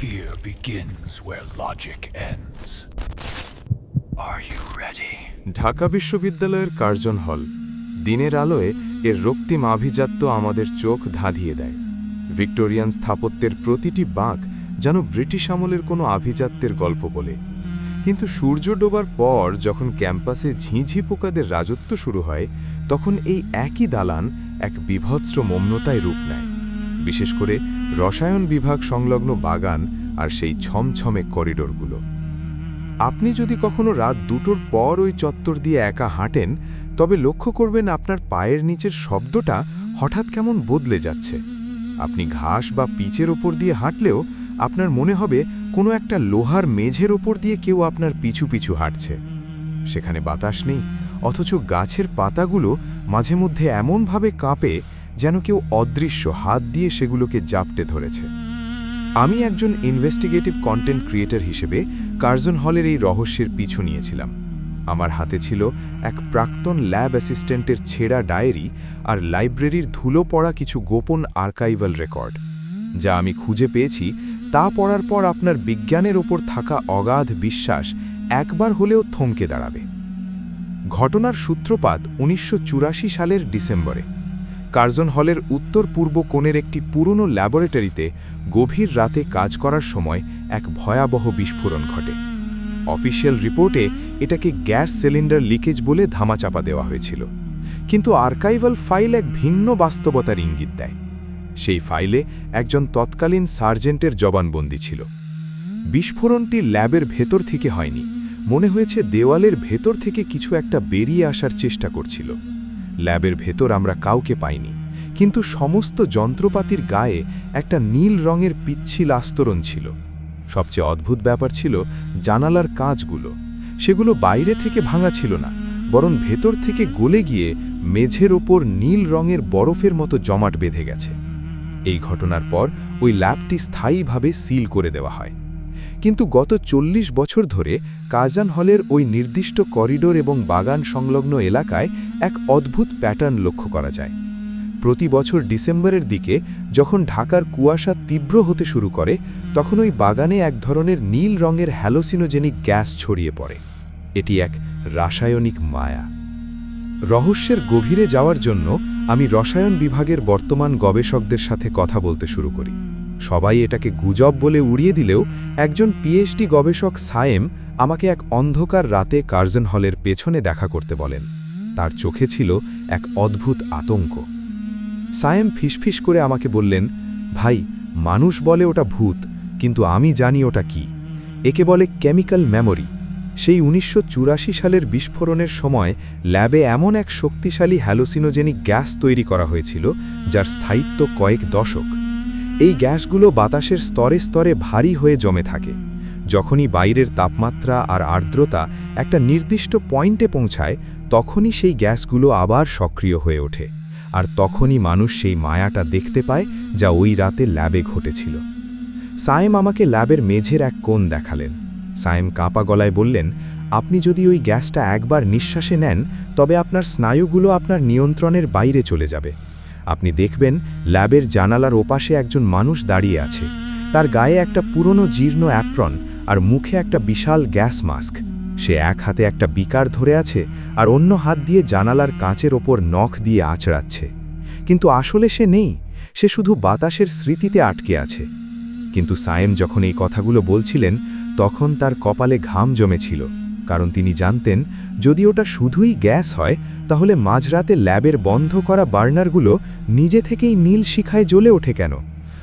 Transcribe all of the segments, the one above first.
Fear begins where logic ends. Are you ready? Dhaka বিশ্ববিদ্যালয়ের Curzon হল, দিনের আলোয় এর রক্তিম আভিজাত্য আমাদের চোখ ধাঁধিয়ে দেয় ভিক্টোরিয়ান স্থাপত্যের প্রতিটি বাঁক যেন ব্রিটিশ আমলের কোনো আভিজাত্যের গল্প বলে কিন্তু সূর্য ডোবার পর যখন ক্যাম্পাসে ঝিঁঝি পোকাদের রাজত্ব শুরু হয়, তখন এই একই দালান এক বিভৎস মমনতায় রূপ নেয় বিশেষ করে রসায়ন বিভাগ সংলগ্ন বাগান আর সেই ছমছমে করিডোরগুলো। আপনি যদি কখনো রাত দুটোর পর ওই চত্বর দিয়ে একা হাঁটেন, তবে লক্ষ্য করবেন আপনার পায়ের নিচের শব্দটা হঠাৎ কেমন বদলে যাচ্ছে। আপনি ঘাস বা পিচের ওপর দিয়ে হাঁটলেও আপনার মনে হবে কোনো একটা লোহার মেঝের ওপর দিয়ে কেউ আপনার পিছু পিছু হাঁটছে। সেখানে বাতাস নেই, অথচ গাছের পাতাগুলো মাঝে মধ্যে এমনভাবে কাঁপে যেন কেউ অদৃশ্য হাত দিয়ে সেগুলোকে জাপটে ধরেছে। আমি একজন ইনভেস্টিগেটিভ কন্টেন্ট ক্রিয়েটর হিসেবে কার্জন হলের এই রহস্যের পিছু নিয়েছিলাম। আমার হাতে ছিল এক প্রাক্তন ল্যাব অ্যাসিস্ট্যান্টের ছেঁড়া ডায়েরি আর লাইব্রেরির ধুলো পড়া কিছু গোপন আর্কাইভাল রেকর্ড। যা আমি খুঁজে পেয়েছি, তা পড়ার পর আপনার বিজ্ঞানের ওপর থাকা অগাধ বিশ্বাস একবার হলেও থমকে দাঁড়াবে। ঘটনার সূত্রপাত উনিশশো চুরাশি সালের ডিসেম্বরে। কার্জন হলের উত্তর পূর্ব কোণের একটি পুরনো ল্যাবরেটরিতে গভীর রাতে কাজ করার সময় এক ভয়াবহ বিস্ফোরণ ঘটে। অফিসিয়াল রিপোর্টে এটাকে গ্যাস সিলিন্ডার লিকেজ বলে ধামাচাপা দেওয়া হয়েছিল। কিন্তু আর্কাইভাল ফাইল এক ভিন্ন বাস্তবতার ইঙ্গিত দেয়। সেই ফাইলে একজন তৎকালীন সার্জেন্টের জবানবন্দি ছিল। বিস্ফোরণটি ল্যাবের ভেতর থেকে হয়নি। মনে হয়েছে দেওয়ালের ভেতর থেকে কিছু একটা বেরিয়ে আসার চেষ্টা করছিল। ল্যাবের ভেতর আমরা কাউকে পাইনি। কিন্তু সমস্ত যন্ত্রপাতির গায়ে একটা নীল রঙের পিচ্ছিল আস্তরণ ছিল। সবচেয়ে অদ্ভুত ব্যাপার ছিল জানালার কাঁচগুলো। সেগুলো বাইরে থেকে ভাঙা ছিল না, বরং ভেতর থেকে গলে গিয়ে মেঝের ওপর নীল রঙের বরফের মতো জমাট বেঁধে গেছে। এই ঘটনার পর ওই ল্যাবটি স্থায়ীভাবে সিল করে দেওয়া হয়। কিন্তু গত চল্লিশ বছর ধরে কাজান হলের ওই নির্দিষ্ট করিডোর এবং বাগান সংলগ্ন এলাকায় এক অদ্ভুত প্যাটার্ন লক্ষ্য করা যায়। প্রতি বছর ডিসেম্বরের দিকে যখন ঢাকার কুয়াশা তীব্র হতে শুরু করে, তখন ওই বাগানে এক ধরনের নীল রঙের হ্যালোসিনোজেনিক গ্যাস ছড়িয়ে পড়ে। এটি এক রাসায়নিক মায়া। রহস্যের গভীরে যাওয়ার জন্য আমি রসায়ন বিভাগের বর্তমান গবেষকদের সাথে কথা বলতে শুরু করি। সবাই এটাকে গুজব বলে উড়িয়ে দিলেও একজন পিএইচডি গবেষক সায়েম আমাকে এক অন্ধকার রাতে কার্জন হলের পেছনে দেখা করতে বলেন। তার চোখে ছিল এক অদ্ভুত আতঙ্ক। সায়েম ফিসফিস করে আমাকে বললেন, ভাই, মানুষ বলে ওটা ভূত, কিন্তু আমি জানি ওটা কি। একে বলে কেমিক্যাল মেমোরি সেই উনিশশো চুরাশি সালের বিস্ফোরণের সময় ল্যাবে এমন এক শক্তিশালী হ্যালোসিনোজেনিক গ্যাস তৈরি করা হয়েছিল, যার স্থায়িত্ব কয়েক দশক। এই গ্যাসগুলো বাতাসের স্তরে স্তরে ভারী হয়ে জমে থাকে। যখনই বাইরের তাপমাত্রা আর আর্দ্রতা একটা নির্দিষ্ট পয়েন্টে পৌঁছায়, তখনই সেই গ্যাসগুলো আবার সক্রিয় হয়ে ওঠে। আর তখনই মানুষ সেই মায়াটা দেখতে পায় যা ওই রাতে ল্যাবে ঘটেছিল। সায়েম আমাকে ল্যাবের মেঝের এক কোণ দেখালেন। সায়েম কাঁপা গলায় বললেন, আপনি যদি ওই গ্যাসটা একবার নিঃশ্বাসে নেন, তবে আপনার স্নায়ুগুলো আপনার নিয়ন্ত্রণের বাইরে চলে যাবে। আপনি দেখবেন ল্যাবের জানালার ওপাশে একজন মানুষ দাঁড়িয়ে আছে। তার গায়ে একটা পুরনো জীর্ণ অ্যাপ্রন আর মুখে একটা বিশাল গ্যাস মাস্ক। সে এক হাতে একটা বিকার ধরে আছে আর অন্য হাত দিয়ে জানালার কাঁচের ওপর নখ দিয়ে আঁচড়াচ্ছে। কিন্তু আসলে সে নেই, সে শুধু বাতাসের স্মৃতিতে আটকে আছে। কিন্তু সায়েম যখন এই কথাগুলো বলছিলেন, তখন তার কপালে ঘাম জমেছিল। কারণ তিনি জানতেন, যদি ওটা শুধুই গ্যাস হয়, তাহলে মাঝরাতে ল্যাবের বন্ধ করা বার্নারগুলো নিজে থেকেই নীল শিখায় জ্বলে ওঠে কেন?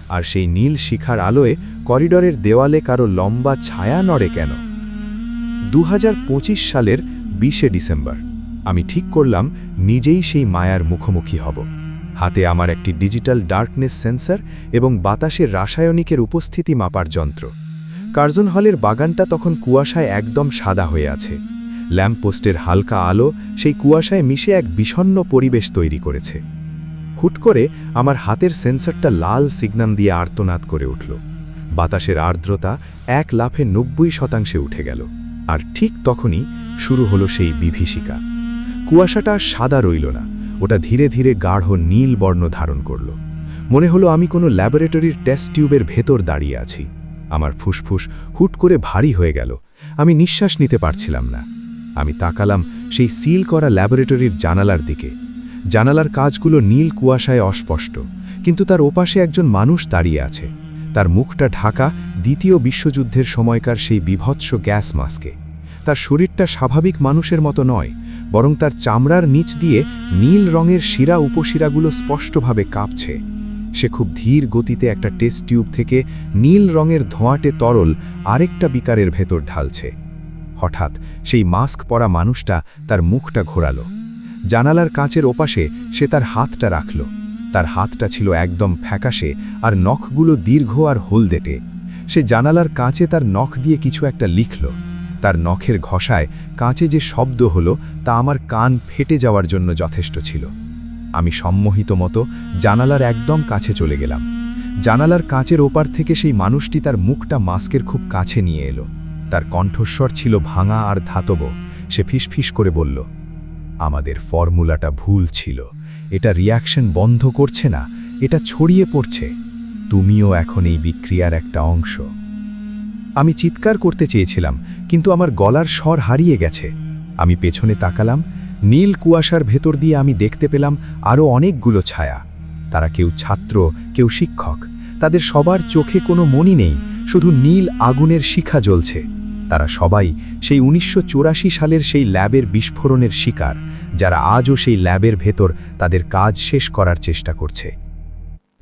আর সেই নীল শিখার আলোয় করিডরের দেওয়ালে কারও লম্বা ছায়া নড়ে কেন? দু হাজার পঁচিশ সালের বিশে ডিসেম্বর। আমি ঠিক করলাম, নিজেই সেই মায়ার মুখোমুখি হব। হাতে আমার একটি ডিজিটাল ডার্কনেস সেন্সর এবং বাতাসের রাসায়নিকের উপস্থিতি মাপার যন্ত্র। কার্জন হলের বাগানটা তখন কুয়াশায় একদম সাদা হয়ে আছে। ল্যাম্পপোস্টের হালকা আলো সেই কুয়াশায় মিশে এক বিষণ্ন পরিবেশ তৈরি করেছে। হুট করে আমার হাতের সেন্সরটা লাল সিগন্যাল দিয়ে আর্তনাদ করে উঠল। বাতাসের আর্দ্রতা এক লাফে নব্বই শতাংশে উঠে গেল। আর ঠিক তখনই শুরু হলো সেই বিভীষিকা। কুয়াশাটা সাদা রইল না, ওটা ধীরে ধীরে গাঢ় নীল বর্ণ ধারণ করল। মনে হলো আমি কোনো ল্যাবরেটরির টেস্ট টিউবের ভেতর দাঁড়িয়ে আছি। আমার ফুসফুস হুট করে ভারী হয়ে গেল। আমি নিঃশ্বাস নিতে পারছিলাম না। আমি তাকালাম সেই সিল করা ল্যাবরেটরির জানালার দিকে। জানালার কাজগুলো নীল কুয়াশায় অস্পষ্ট, কিন্তু তার ওপাশে একজন মানুষ দাঁড়িয়ে আছে। তার মুখটা ঢাকা দ্বিতীয় বিশ্বযুদ্ধের সময়কার সেই বিভৎস গ্যাস মাস্কে। তার শরীরটা স্বাভাবিক মানুষের মতো নয়, বরং তার চামড়ার নিচ দিয়ে নীল রঙের শিরা উপশিরাগুলো স্পষ্টভাবে কাঁপছে। সে খুব ধীর গতিতে একটা টেস্ট টিউব থেকে নীল রঙের ধোঁয়াটে তরল আরেকটা বিকারের ভেতর ঢালছে। হঠাৎ সেই মাস্ক পরা মানুষটা তার মুখটা ঘোরালো। জানালার কাঁচের ওপাশে সে তার হাতটা রাখল। তার হাতটা ছিল একদম ফ্যাকাশে আর নখগুলো দীর্ঘ আর হলদেটে। সে জানালার কাঁচে তার নখ দিয়ে কিছু একটা লিখল। তার নখের ঘষায় কাঁচে যে শব্দ হলো তা আমার কান ফেটে যাওয়ার জন্য যথেষ্ট ছিল। আমি সম্মোহিত মতো জানালার একদম কাছে চলে গেলাম। জানালার কাঁচের ওপার থেকে সেই মানুষটি তার মুখটা মাস্কের খুব কাছে নিয়ে এলো। তার কণ্ঠস্বর ছিল ভাঙা আর ধাতব। সে ফিসফিস করে বলল, আমাদের ফর্মুলাটা ভুল ছিল। এটা রিয়াকশন বন্ধ করছে না, এটা ছড়িয়ে পড়ছে। তুমিও এখন এই বিক্রিয়ার একটা অংশ। আমি চিৎকার করতে চেয়েছিলাম, কিন্তু আমার গলার স্বর হারিয়ে গেছে। আমি পেছনে তাকালাম নীল কুয়াশার ভেতর দিয়ে আমি দেখতে পেলাম আরও অনেকগুলো ছায়া। তারা কেউ ছাত্র, কেউ শিক্ষক। তাদের সবার চোখে কোনো মনি নেই, শুধু নীল আগুনের শিখা জ্বলছে। তারা সবাই সেই উনিশশো সালের সেই ল্যাবের বিস্ফোরণের শিকার, যারা আজও সেই ল্যাবের ভেতর তাদের কাজ শেষ করার চেষ্টা করছে।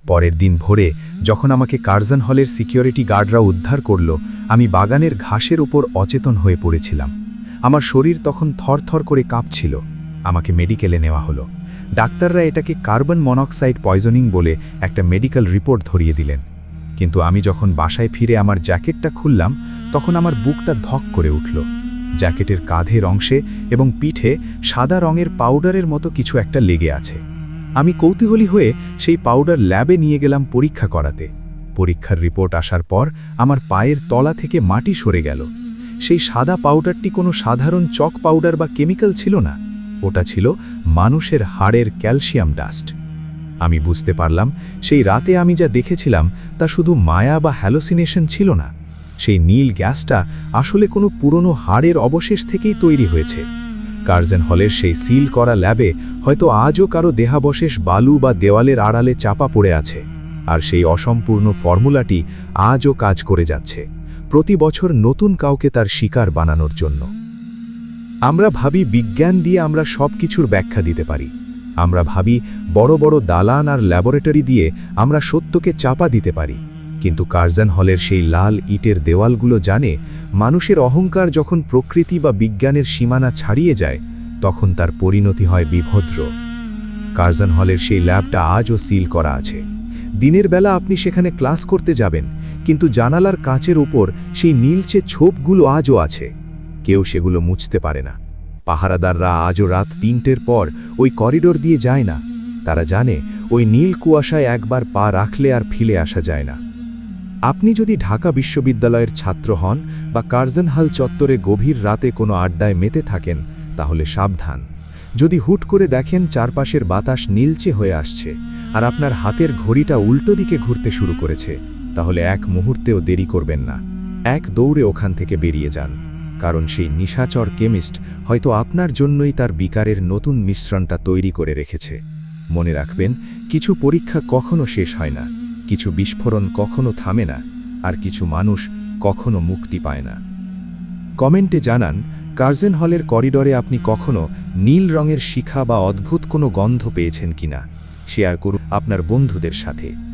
পরের দিন ভোরে, যখন আমাকে কার্জন হলের সিকিউরিটি গার্ডরা উদ্ধার করল, আমি বাগানের ঘাসের উপর অচেতন হয়ে পড়েছিলাম। আমার শরীর তখন থরথর করে কাঁপছিল। আমাকে মেডিকেলে নেওয়া হলো। ডাক্তাররা এটাকে কার্বন মনোক্সাইড পয়জনিং বলে একটা মেডিকেল রিপোর্ট ধরিয়ে দিলেন। কিন্তু আমি যখন বাসায় ফিরে আমার জ্যাকেটটা খুললাম, তখন আমার বুকটা ধক করে উঠল। জ্যাকেটের কাঁধের অংশে এবং পিঠে সাদা রঙের পাউডারের মতো কিছু একটা লেগে আছে। আমি কৌতূহলী হয়ে সেই পাউডার ল্যাবে নিয়ে গেলাম পরীক্ষা করাতে। পরীক্ষার রিপোর্ট আসার পর আমার পায়ের তলা থেকে মাটি সরে গেল। সেই সাদা পাউডারটি কোনো সাধারণ চক পাউডার বা কেমিক্যাল ছিল না। ওটা ছিল মানুষের হাড়ের ক্যালসিয়াম ডাস্ট আমি বুঝতে পারলাম, সেই রাতে আমি যা দেখেছিলাম তা শুধু মায়া বা হ্যালোসিনেশন ছিল না। সেই নীল গ্যাসটা আসলে কোনো পুরনো হাড়ের অবশেষ থেকেই তৈরি হয়েছে। কার্জেন হলের সেই সিল করা ল্যাবে হয়তো আজও কারও দেহাবশেষ বালু বা দেওয়ালের আড়ালে চাপা পড়ে আছে। আর সেই অসম্পূর্ণ ফর্মুলাটি আজও কাজ করে যাচ্ছে। প্রতি বছর নতুন কাউকে তার শিকার বানানোর জন্য। আমরা ভাবি বিজ্ঞান দিয়ে আমরা সব কিছুর ব্যাখ্যা দিতে পারি। আমরা ভাবি বড় বড় দালান আর ল্যাবরেটরি দিয়ে আমরা সত্যকে চাপা দিতে পারি। কিন্তু কার্জন হলের সেই লাল ইটের দেওয়ালগুলো জানে, মানুষের অহংকার যখন প্রকৃতি বা বিজ্ঞানের সীমানা ছাড়িয়ে যায়, তখন তার পরিণতি হয় বিভদ্র। কার্জন হলের সেই ল্যাবটা আজও সিল করা আছে। দিনের বেলা আপনি সেখানে ক্লাস করতে যাবেন, কিন্তু জানালার কাঁচের ওপর সেই নীলচে ছোপগুলো আজও আছে। কেউ সেগুলো মুছতে পারে না। পাহারাদাররা আজও রাত তিনটের পর ওই করিডোর দিয়ে যায় না। তারা জানে ওই নীল কুয়াশায় একবার পা রাখলে আর ফিলে আসা যায় না। আপনি যদি ঢাকা বিশ্ববিদ্যালয়ের ছাত্র হন বা কার্জনহাল চত্বরে গভীর রাতে কোনো আড্ডায় মেতে থাকেন, তাহলে সাবধান। যদি হুট করে দেখেন চারপাশের বাতাস নীলচে হয়ে আসছে আর আপনার হাতের ঘড়িটা উল্টো দিকে ঘুরতে শুরু করেছে, তাহলে এক মুহূর্তেও দেরি করবেন না। এক দৌড়ে ওখান থেকে বেরিয়ে যান, কারণ সেই নিশাচর কেমিস্ট হয়তো আপনার জন্যই তার বিকারের নতুন মিশ্রণটা তৈরি করে রেখেছে। মনে রাখবেন, কিছু পরীক্ষা কখনো শেষ হয় না, কিছু বিস্ফোরণ কখনো থামে না, আর কিছু মানুষ কখনো মুক্তি পায় না। কমেন্টে জানান কার্জেন হলের করিডরে আপনি কখনো নীল রঙের শিখা বা অদ্ভুত কোনো গন্ধ পেয়েছেন কিনা? শেয়ার করুন আপনার বন্ধুদের সাথে।